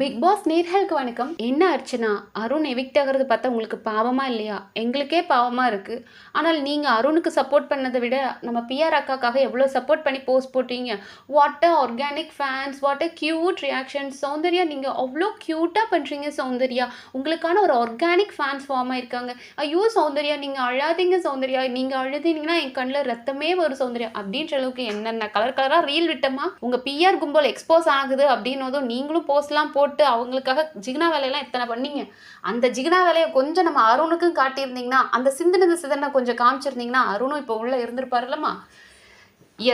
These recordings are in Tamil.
பிக் பாஸ் நேர்களுக்கு வணக்கம். என்ன அர்ச்சனா? அருண் எவிக்ட் ஆகிறது பார்த்தா உங்களுக்கு பாவமா இல்லையா? எங்களுக்கே பாவமா இருக்கு. ஆனால் நீங்க அருணுக்கு சப்போர்ட் பண்ணதை விட நம்ம பிஆர் அக்காக்காக எவ்வளோ சப்போர்ட் பண்ணி போஸ்ட் போட்டீங்க? What a organic fans what a cute reaction Soundarya நீங்க அவ்வளோ க்யூட்டாக பண்றீங்க சௌந்தர்யா. உங்களுக்கான ஒரு ஆர்கானிக் ஃபேன்ஸ் ஃபார்ம் ஆயிருக்காங்க. ஐயோ சௌந்தர்யா நீங்க அழாதீங்க சௌந்தர்யா. நீங்க அழுதீங்கன்னா என் கண்ணில் ரத்தமே வரும் சௌந்தர்யா. அப்படின்ற அளவுக்கு என்னென்ன கலர் கலராக ரீல் விட்டமா? உங்க பிஆர் கும்பல் எக்ஸ்போஸ் ஆகுது அப்படின்னதும் நீங்களும் போஸ்ட்லாம் போ போட்டு அவங்களுக்காக ஜிகினா வேலையெல்லாம் எத்தனை பண்ணீங்க? அந்த ஜிகினா வேலையை கொஞ்சம் நம்ம அருணுக்கும் காட்டியிருந்தீங்கன்னா அந்த சிந்தினது சிதனை கொஞ்சம் காமிச்சிருந்தீங்கன்னா அருணும் இப்போ உள்ள இருந்திருப்பாருல்லம்மா.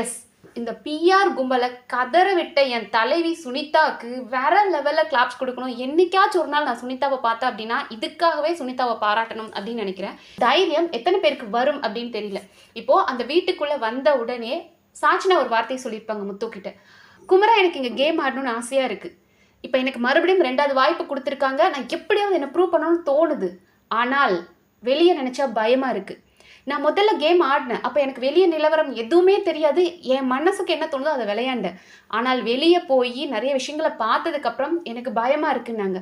எஸ் இந்த பிஆர் கும்பலை கதற விட்ட என் தலைவி சுனிதாவுக்கு வேற லெவலில் கிளாப்ஸ் கொடுக்கணும். என்னைக்காச்சும் ஒரு நாள் நான் சுனிதாவை பார்த்தேன் அப்படின்னா இதுக்காகவே சுனிதாவை பாராட்டணும் அப்படின்னு நினைக்கிறேன். தைரியம் எத்தனை பேருக்கு வரும் அப்படின்னு தெரியல. இப்போ அந்த வீட்டுக்குள்ள வந்த உடனே சாட்சினா ஒரு வார்த்தையை சொல்லியிருப்பாங்க முத்துக்கிட்ட. குமரா எனக்கு இங்கே கேம் ஆடணும்னு ஆசையாக இருக்குது இப்போ எனக்கு மறுபடியும் ரெண்டாவது வாய்ப்பு கொடுத்துருக்காங்க. நான் எப்படியாவது என்ன ப்ரூவ் பண்ணணும்னு தோணுது. ஆனால் வெளியே நினச்சா பயமாக இருக்குது நான் முதல்ல கேம் ஆடினேன். அப்போ எனக்கு வெளியே நிலவரம் எதுவுமே தெரியாது. என் மனசுக்கு என்ன தோணுதோ அதை விளையாண்டேன். ஆனால் வெளியே போய் நிறைய விஷயங்களை பார்த்ததுக்கப்புறம் எனக்கு பயமாக இருக்குன்னாங்க.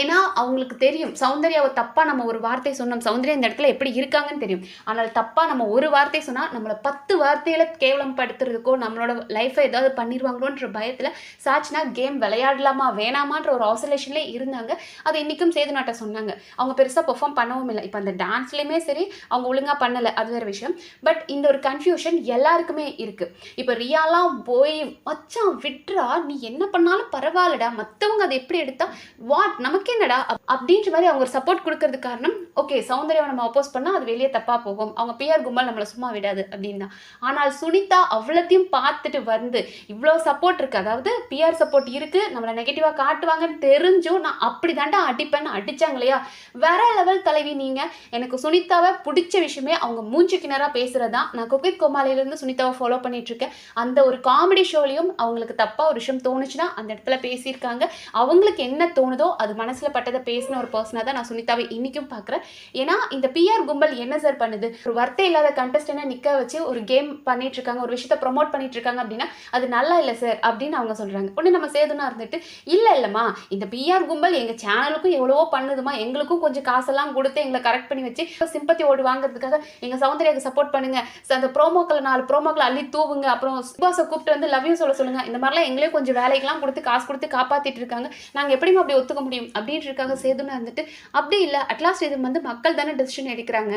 ஏன்னா அவங்களுக்கு தெரியும். சௌந்தர்யாவை தப்பாக நம்ம ஒரு வார்த்தை சொன்னோம். சௌந்தர்யா இந்த இடத்துல எப்படி இருக்காங்கன்னு தெரியும். ஆனால் தப்பாக நம்ம ஒரு வார்த்தை சொன்னால் நம்மளை பத்து வார்த்தையில் கேவலம் படுத்துறதுக்கோ நம்மளோட லைஃப்பை ஏதாவது பண்ணிடுவாங்களோன்ற பயத்தில் சாச்சினா கேம் விளையாடலாமா வேணாமான்ற ஒரு ஆசோலேஷன்லேயே இருந்தாங்க. அதை இன்றைக்கும் சேதுநாட்டை சொன்னாங்க. அவங்க பெருசாக பெர்ஃபார்ம் பண்ணவும் இல்லை. இப்போ அந்த டான்ஸ்லேயுமே சரி அவங்க ஒழுங்காக பண்ணலை. அது வேறு விஷயம். பட் இந்த ஒரு கன்ஃபியூஷன் எல்லாருக்குமே இருக்குது இப்போ ரியாலாம் போய் மச்சான் விட்ரா நீ என்ன பண்ணாலும் பரவாயில்லடா. மற்றவங்க அதை எப்படி எடுத்தால் வாட் நமக்கு என்னடா அப்படின்ற மாதிரி அவங்க சப்போர்ட் கொடுக்கறது காரணம் ஓகே சௌந்தர்யாவை நம்ம அப்போஸ் பண்ணால் அது வெளியே தப்பாக போகும். அவங்க பிஆர் கும்பல் நம்மளை சும்மா விடாது அப்படின்னு. தான் ஆனால் சுனிதா அவ்வளோத்தையும் பார்த்துட்டு வந்து இவ்வளோ சப்போர்ட் இருக்குது அதாவது பிஆர் சப்போர்ட் இருக்குது நம்மளை நெகட்டிவாக காட்டுவாங்கன்னு தெரிஞ்சும் நான் அப்படி தாண்டா அடிப்பேன்னு அடிச்சாங்க இல்லையா? வேற லெவல் தலைவி நீங்கள் எனக்கு சுனிதாவை பிடிச்ச விஷயமே அவங்க மூஞ்சி கிணறாக பேசுகிறது தான் நான் குக்கித் கோமாலையிலேருந்து சுனிதாவை ஃபாலோ பண்ணிகிட்ருக்கேன் அந்த ஒரு காமெடி ஷோலையும் அவங்களுக்கு தப்பாக ஒரு விஷயம் தோணுச்சுன்னா அந்த இடத்துல பேசியிருக்காங்க. அவங்களுக்கு என்ன தோணுதோ அது மனசில் பட்டதை பேசின ஒரு பர்சனாக தான் நான் சுனிதாவை இன்றைக்கும் பார்க்குறேன். ஏன்னா இந்த பிஆர் கும்பல் என்ன சார் பண்ணுது? ஒரு வர்த்தை இல்லாத கண்டஸ்டனை நிற்க வச்சு ஒரு கேம் பண்ணிட்டு இருக்காங்க ஒரு விஷயத்தை ப்ரொமோட் பண்ணிட்டு இருக்காங்க அப்படின்னா அது நல்லா இல்லை சார் அப்படின்னு அவங்க சொல்கிறாங்க உடனே நம்ம சேதுனா இருந்துட்டு இல்லை இல்லைம்மா இந்த பிஆர் கும்பல் எங்கள் சேனலுக்கும் எவ்வளவோ பண்ணுதுமா எங்களுக்கும் கொஞ்சம் காசெல்லாம் கொடுத்து எங்களை கரெக்ட் பண்ணி வச்சு சிம்பத்தி ஓடு வாங்குறதுக்காக எங்கள் சௌந்தர்யாவுக்கு சப்போர்ட் பண்ணுங்க. அந்த ப்ரோமோக்களை நாலு ப்ரோமோக்களை அள்ளி தூவுங்க. அப்புறம் சுபாஸை கூப்பிட்டு வந்து லவ்யூ சொல்ல சொல்லுங்க. இந்த மாதிரிலாம் எங்களே கொஞ்சம் வேலைக்கெல்லாம் கொடுத்து காசு கொடுத்து காப்பாற்றிட்டு இருக்காங்க. நாங்கள் எப்படிமா அப்படி ஒத்துக்க முடியும்? அப்படின்றதுக்காக சேதுன்னு இருந்துட்டு அப்படி இல்லை அட்லாஸ்ட் இது வந்து மக்கள் தானே டெசிஷன் எடுக்கிறாங்க.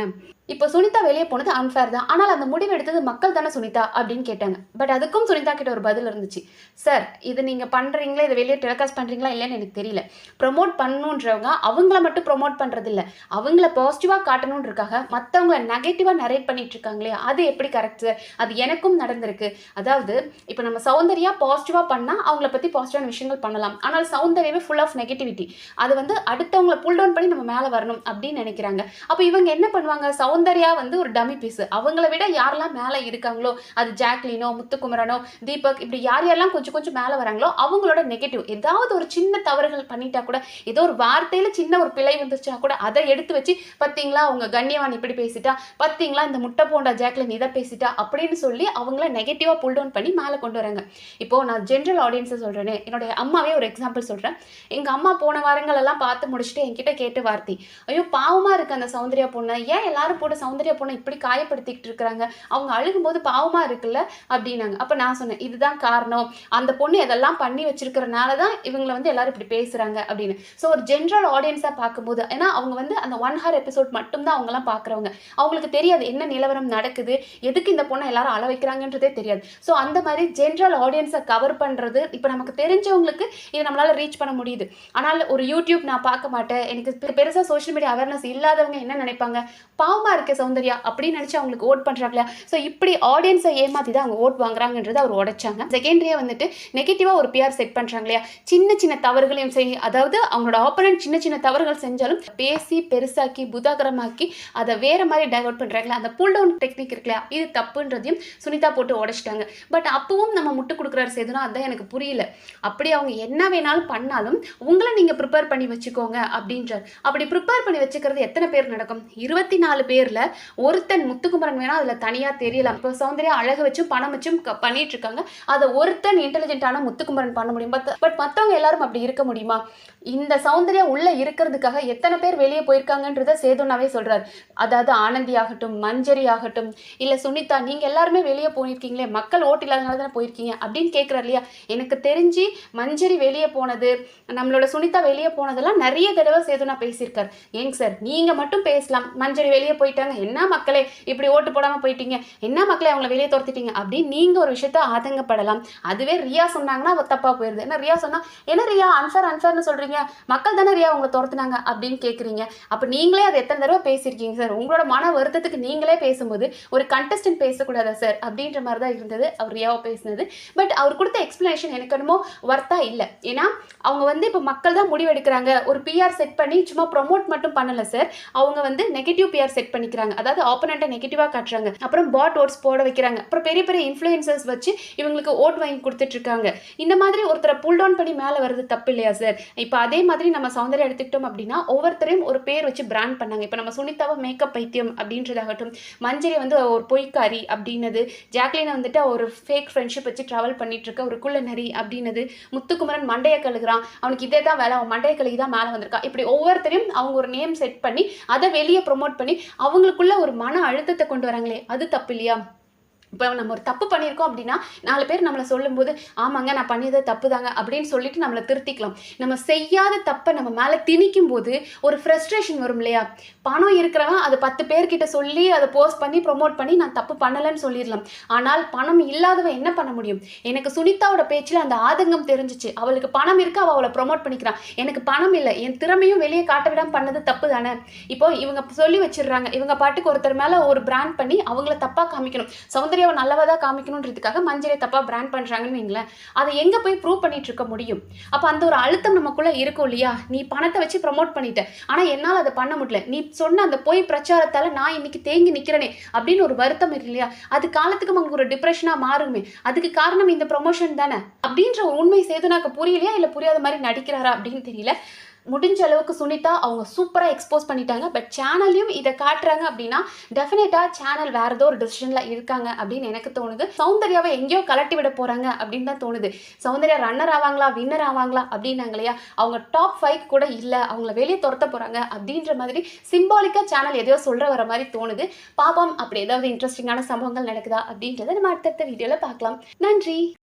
இப்போ சுனிதா வெளியே போனது அன்ஃபேர் தான். ஆனால் அந்த முடிவு எடுத்தது மக்கள் தானே சுனிதா அப்படின்னு கேட்டாங்க. பட் அதுக்கும் சுனிதா கிட்ட ஒரு பதில் இருந்துச்சு. சார் இது நீங்கள் பண்ணுறீங்களா இதை வெளியே டெலிகாஸ்ட் பண்ணுறீங்களா இல்லைன்னு எனக்கு தெரியல. ப்ரொமோட் பண்ணணுன்றவங்க அவங்கள மட்டும் ப்ரொமோட் பண்ணுறதில்ல அவங்கள பாசிட்டிவாக காட்டணுன்றக்காக மற்றவங்கள நெகட்டிவாக நரேட் பண்ணிட்டு இருக்காங்களே அது எப்படி கரெக்ட் சார் அது எனக்கும் நடந்திருக்கு. அதாவது இப்போ நம்ம சௌந்தர்யா பாசிட்டிவாக பண்ணால் அவங்கள பற்றி பாசிட்டிவான விஷயங்கள் பண்ணலாம். ஆனால் சௌந்தர்யாவே ஃபுல் ஆஃப் நெகட்டிவிட்டி அது வந்து அடுத்தவங்கள புல் டவுன் பண்ணி நம்ம மேலே வரணும் அப்படின்னு நினைக்கிறாங்க. அப்போ இவங்க என்ன பண்ணுவாங்க? சௌந்தர்யா வந்து ஒரு டமி பீஸ் அவங்கள விட யாரெல்லாம் மேலே இருக்காங்களோ அது ஜாக்லினோ முத்துக்குமரனோ தீபக் இப்படி யார் யாரெல்லாம் கொஞ்சம் கொஞ்சம் மேலே வராங்களோ அவங்களோட நெகட்டிவ் ஏதாவது ஒரு சின்ன தவறுகள் பண்ணிட்டா கூட ஏதோ ஒரு வார்த்தையில் சின்ன ஒரு பிழை வந்துருச்சுன்னா கூட அதை எடுத்து வச்சு பார்த்தீங்களா அவங்க கண்ணியவான் இப்படி பேசிட்டா? பார்த்தீங்களா இந்த முட்டை போண்டா ஜாக்லின் இதை பேசிட்டா? அப்படின்னு சொல்லி அவங்கள நெகட்டிவாக புல் டவுன் பண்ணி மேலே கொண்டு வராங்க. இப்போ நான் ஜென்ரல் ஆடியன்ஸை சொல்கிறேனே என்னுடைய அம்மாவே ஒரு எக்ஸாம்பிள் சொல்கிறேன் எங்கள் அம்மா போன வாரங்கள் எல்லாம் பார்த்து முடிச்சுட்டு என்கிட்ட கேட்டு வார்த்தை. ஐயோ பாவமாக இருக்கு அந்த சௌந்தர்யா பொண்ணை. ஏன் எல்லாரும் போட்டு சௌந்தர்யா பொண்ணை இப்படி காயப்படுத்திக்கிட்டு இருக்கிறாங்க? அவங்க அழுகும்போது பாவமாக இருக்குல்ல? அப்படின்னாங்க. அப்போ நான் சொன்னேன் இதுதான் காரணம். அந்த பொண்ணு இதெல்லாம் பண்ணி வச்சிருக்கிறனால தான் இவங்களை வந்து எல்லாரும் இப்படி பேசுகிறாங்க அப்படின்னு. ஸோ ஒரு ஜென்ரல் ஆடியன்ஸாக பார்க்கும்போது ஏன்னா அவங்க வந்து அந்த ஒன் ஹவர் எபிசோட் மட்டும்தான் அவங்கலாம் பார்க்குறவங்க. அவங்களுக்கு தெரியாது என்ன நிலவரம் நடக்குது எதுக்கு இந்த பொண்ணை எல்லாரும் அள வைக்கிறாங்கன்றதே தெரியாது. ஸோ அந்த மாதிரி ஜென்ரல் ஆடியன்ஸை கவர் பண்ணுறது இப்போ நமக்கு தெரிஞ்சவங்களுக்கு இதை நம்மளால் ரீச் பண்ண முடியுது. ஆனால் ஒரு யூடியூப் நான் பார்க்க மாட்டேன். எனக்கு பெருசாக சோஷியல் மீடியா அவேர்னஸ் இல்லாதவங்க என்ன நினைப்பாங்க? பாவமாக இருக்க சௌந்தர்யா அப்படின்னு நினச்சி அவங்களுக்கு ஓட் பண்ணுறாங்களா ஸோ இப்படி ஆடியன்ஸை ஏமாற்றி தான் அவங்க ஓட் வாங்குறாங்கன்றதை அவர் உடைச்சாங்க. செகண்டரியாக வந்துட்டு நெகட்டிவாக ஒரு பிஆர் செட் பண்ணுறாங்க இல்லையா சின்ன சின்ன தவறுகளையும் செய் அதாவது அவங்களோட ஆப்போனன்ட் சின்ன சின்ன தவறுகள் செஞ்சாலும் பேசி பெருசாக்கி புதாகரமாக்கி அதை வேற மாதிரி டைவர்ட் பண்ணுறாங்களா அந்த புல் டவுன் டெக்னிக் இருக்குல்லையா இது தப்புன்றதையும் சுனிதா போட்டு உடைச்சிட்டாங்க. பட் அப்பவும் நம்ம முட்டு கொடுக்குறாரு சேதுனா அதுதான் எனக்கு புரியல. அப்படி அவங்க என்ன வேணாலும் பண்ணாலும் உங்களை நீங்கள் ப்ரிப்பேர் பண்ணி வச்சுக்கோங்க அப்படின்றார். அப்படி ப்ரிப்பேர் பண்ணி வச்சுக்கிறது எத்தனை பேர் நடக்கும்? இருபத்தி நாலு பேரில் ஒருத்தன் முத்துக்குமரன் வேணால் அதில் தனியாக தெரியலாம். இப்போ சௌந்தர்யா அழகு வச்சும் பணம் வச்சும் க- பண்ணிட்டு இருக்காங்க. அதை ஒருத்தன் இன்டெலிஜென்ட்டான முத்துக்குமரன் பண்ண முடியும். பட் பட் மற்றவங்க எல்லாரும் அப்படி இருக்க முடியுமா? இந்த சௌந்தர்யா உள்ளே இருக்கிறதுக்காக எத்தனை பேர் வெளியே போயிருக்காங்கன்றத சேதுனாவே சொல்கிறார் அதாவது ஆனந்தி ஆகட்டும் மஞ்சரி ஆகட்டும் இல்லை சுனிதா நீங்கள் எல்லாருமே வெளியே போயிருக்கீங்களே மக்கள் ஓட்டு இல்லாதனால தானே போயிருக்கீங்க அப்படின்னு கேட்குறாரு இல்லையா? எனக்கு தெரிஞ்சு மஞ்சரி வெளியே போனது நம்மளோட சுனிதா வெளியே போனதெல்லாம் நிறைய தடவை சேதுனா பேசியிருக்காரு. ஏங்க சார் நீங்க மட்டும் பேசலாம். மஞ்சரி வெளியே போயிட்டாங்க. என்ன மக்களே இப்படி ஓட்டு போடாம போயிட்டீங்க? என்ன மக்களே அவங்கள வெளியே துரத்திட்டீங்க? அப்படின்னு நீங்க ஒரு விஷயத்த ஆதங்கப்படலாம். அதுவே ரியா சொன்னாங்கன்னா அவ தப்பா போயிருது. ஏன்னா ரியா சொன்னால் என்ன ரியா அன்ஃபேர் அன்ஃபேர்னு சொல்றீங்க. மக்கள் தானே ரியா உங்களை துரத்துனாங்க. அப்படின்னு கேட்குறீங்க அப்போ நீங்களே அதை எத்தனை தடவை பேசியிருக்கீங்க சார்? உங்களோட மன வருத்தத்துக்கு நீங்களே பேசும்போது ஒரு கண்டஸ்டன்ட் பேசக்கூடாதா சார்? அப்படின்ற மாதிரி தான் இருந்தது. அவர் ரியாவை பேசினது. பட் அவர் கொடுத்த எக்ஸ்பிளனேஷன் எனக்கு என்னமோ ஒர்த்தா இல்லை. ஏன்னா அவங்க வந்து இப்போ மக்கள் தான் எடுக்கிறாங்க. ஒரு பிஆர் செட் பண்ணி சும்மா ப்ரொமோட் மட்டும் பண்ணல சார் அவங்க வந்து நெகட்டிவ் பிஆர் செட் பண்ணிக்கிறாங்க. அதாவது ஆப்பனண்ட்டை நெகட்டிவாக காட்டுறாங்க. அப்புறம் பாட் ஓட்ஸ் போட வைக்கிறாங்க. அப்புறம் பெரிய பெரிய இன்ஃப்ளூயன்சர்ஸ் வச்சு இவங்களுக்கு ஓட் வாங்கி கொடுத்துட்டு இருக்காங்க. இந்த மாதிரி ஒருத்தரை புல் டவுன் பண்ணி மேலே வர்றது தப்பு இல்லையா சார் இப்போ அதே மாதிரி நம்ம சௌந்தர்யா எடுத்துக்கிட்டோம் அப்படின்னா ஒவ்வொருத்தரையும் ஒரு பேர் வச்சு பிராண்ட் பண்ணாங்க. இப்போ நம்ம சுனிதாவை மேக்கப் பைத்தியம் அப்படின்றதாகட்டும் மஞ்சரி வந்து ஒரு பொய்க்காரி அப்படின்னது ஜாக்லினை வந்துட்டு ஒரு ஃபேக் ஃப்ரெண்ட்ஷிப் வச்சு ட்ராவல் பண்ணிட்டு இருக்க ஒரு குள்ள நரி அப்படின்னது முத்துக்குமரன் மண்டைய கழுகுறான். அவனுக்கு இதே தான் வேலை. அவன் மண்டைய கழுகி தான் மேலே வந்திருக்கா? இப்படி ஒவ்வொருத்தரையும் அவங்க ஒரு நேம் செட் பண்ணி அதை வெளியே ப்ரொமோட் பண்ணி அவங்களுக்குள்ள ஒரு மன அழுத்தத்தை கொண்டு வராங்களே அது தப்பு இல்லையா? இப்போ நம்ம ஒரு தப்பு பண்ணியிருக்கோம் அப்படின்னா நாலு பேர் நம்மளை சொல்லும்போது ஆமாங்க நான் பண்ணியது தப்பு தாங்க அப்படின்னு சொல்லிட்டு நம்மளை திருத்திக்கலாம். நம்ம செய்யாத தப்பை நம்ம மேலே திணிக்கும் போது ஒரு ஃப்ரஸ்ட்ரேஷன் வரும் இல்லையா? பணம் இருக்கிறவன் அதை பத்து பேர்கிட்ட சொல்லி அதை போஸ்ட் பண்ணி ப்ரொமோட் பண்ணி நான் தப்பு பண்ணலைன்னு சொல்லிடலாம். ஆனால் பணம் இல்லாதவன் என்ன பண்ண முடியும்? எனக்கு சுனிதாவோட பேச்சில் அந்த ஆதங்கம் தெரிஞ்சிச்சு. அவளுக்கு பணம் இருக்கு அவள் அவளை ப்ரொமோட் பண்ணிக்கிறான் எனக்கு பணம் இல்லை என் திறமையும் வெளியே காட்ட விடாமல் பண்ணது தப்பு தானே இப்போ இவங்க சொல்லி வச்சிடுறாங்க. இவங்க பாட்டுக்கு ஒருத்தர் மேலே ஒரு பிராண்ட் பண்ணி அவங்கள தப்பாக காமிக்கணும். மஞ்சரியாவை நல்லவா தான் காமிக்கணுன்றதுக்காக மஞ்சளை தப்பாக பிராண்ட் பண்ணுறாங்கன்னு வைங்களேன். அதை எங்கே போய் ப்ரூவ் பண்ணிட்டு இருக்க முடியும்? அப்போ அந்த ஒரு அழுத்தம் நமக்குள்ளே இருக்கும் இல்லையா? நீ பணத்தை வச்சு ப்ரமோட் பண்ணிட்ட. ஆனால் என்னால் அதை பண்ண முடியல. நீ சொன்ன அந்த பொய் பிரச்சாரத்தால் நான் இன்னைக்கு தேங்கி நிற்கிறேனே அப்படின்னு ஒரு வருத்தம் இருக்கு இல்லையா? அது காலத்துக்கு நமக்கு ஒரு டிப்ரெஷனாக மாறுமே. அதுக்கு காரணம் இந்த ப்ரொமோஷன் தானே? அப்படின்ற ஒரு உண்மை சேதுனாக்கு புரியலையா? இல்லை புரியாத மாதிரி நடிக்கிறாரா அப்படின்னு தெரியல. முடிஞ்ச அளவுக்கு சுனிதா அவங்க சூப்பராக எக்ஸ்போஸ் பண்ணிட்டாங்க. பட் சேனல்லையும் இதை காட்டுறாங்க அப்படின்னா டெஃபினட்டாக சேனல் வேறு ஏதோ ஒரு டிசிஷனில் இருக்காங்க அப்படின்னு எனக்கு தோணுது. சௌந்தர்யாவை எங்கேயோ கலட்டி விட போகிறாங்க அப்படின்னு தான் தோணுது. சௌந்தர்யா ரன்னர் ஆவாங்களா வின்னர் ஆவாங்களா அப்படின்னாங்க இல்லையா அவங்க டாப் ஃபைவ் கூட இல்லை அவங்கள வெளியே துரத்த போகிறாங்க அப்படின்ற மாதிரி சிம்பாலிக்காக சேனல் எதையோ சொல்கிற வர மாதிரி தோணுது. பாப்போம் அப்படி ஏதாவது இன்ட்ரெஸ்டிங்கான சம்பவங்கள் நடக்குதா அப்படின்றத நம்ம அடுத்தடுத்த வீடியோவில் பார்க்கலாம். நன்றி!